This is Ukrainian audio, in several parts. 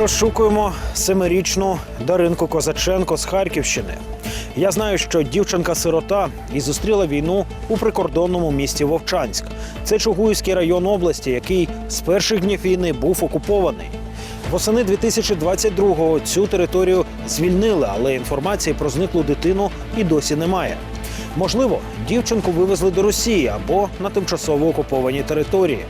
розшукуємо семирічну Даринку Козаченко з Харківщини. Я знаю, що дівчинка-сирота і зустріла війну у прикордонному місті Вовчанськ. Це Чугуївський район області, який з перших днів війни був окупований. Восени 2022-го цю територію звільнили, але інформації про зниклу дитину і досі немає. Можливо, дівчинку вивезли до Росії або на тимчасово окупованій території.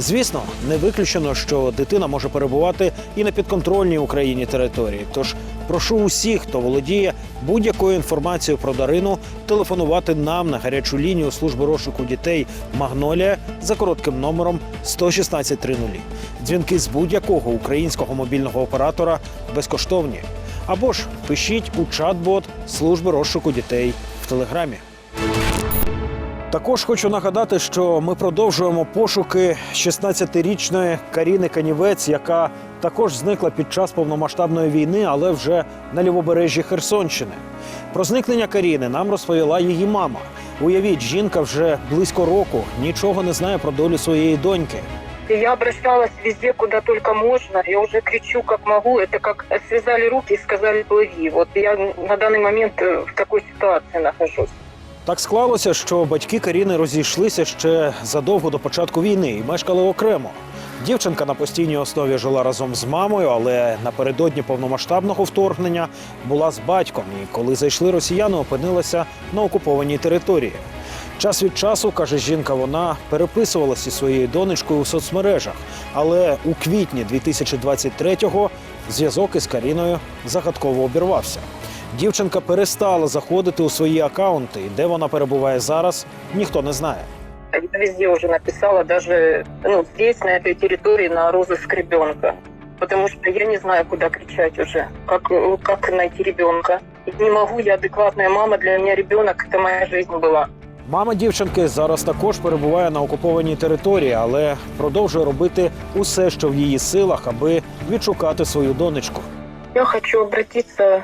Звісно, не виключено, що дитина може перебувати і на підконтрольній Україні території. Тож прошу усіх, хто володіє будь-якою інформацією про Дарину, телефонувати нам на гарячу лінію служби розшуку дітей Магнолія за коротким номером 11630. Дзвінки з будь-якого українського мобільного оператора безкоштовні. Або ж пишіть у чат-бот служби розшуку дітей в телеграмі. Також хочу нагадати, що ми продовжуємо пошуки 16-річної Каріни Канівець, яка також зникла під час повномасштабної війни, але вже на лівобережжі Херсонщини. Про зникнення Каріни нам розповіла її мама. Уявіть, жінка вже близько року нічого не знає про долю своєї доньки. И Я обращалась везде, куда только можно. Я уже кричу, как могу. Это как связали руки и сказали плыви. Вот я на данный момент э, в такой ситуации нахожусь. Так склалося, що батьки Каріни розійшлися ще задовго до початку війни і мешкали окремо. Дівчинка на постійній основі жила разом з мамою, але напередодні повномасштабного вторгнення була з батьком. І коли зайшли росіяни, опинилася на окупованій території. Час від часу, каже жінка, вона переписувалася зі своєю донечкою у соцмережах. Але у квітні 2023-го зв'язок із Каріною загадково обірвався. Дівчинка перестала заходити у свої акаунти, і де вона перебуває зараз, ніхто не знає. Я везде уже написала, даже ну, здесь, на этой территории, на розыск ребенка. Потому что я не знаю, куда кричать уже, как, э, как найти ребенка. И не могу, я адекватная мама, для меня ребенок это моя жизнь была. Мама дівчинки зараз також перебуває на окупованій території, але продовжує робити усе, що в її силах, аби відшукати свою донечку. Я хочу обратиться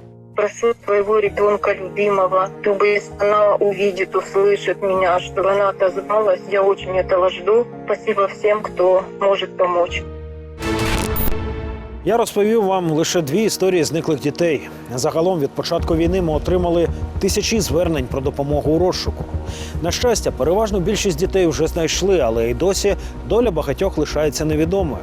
Прошу своего ребенка любимого, чтобы если она увидит, услышит меня, чтобы она отозвалась. Я очень этого жду. Спасибо всем, кто может помочь. Я розповів вам лише дві історії зниклих дітей. Загалом від початку війни ми отримали тисячі звернень про допомогу у розшуку. На щастя, переважну більшість дітей вже знайшли, але й досі доля багатьох лишається невідомою.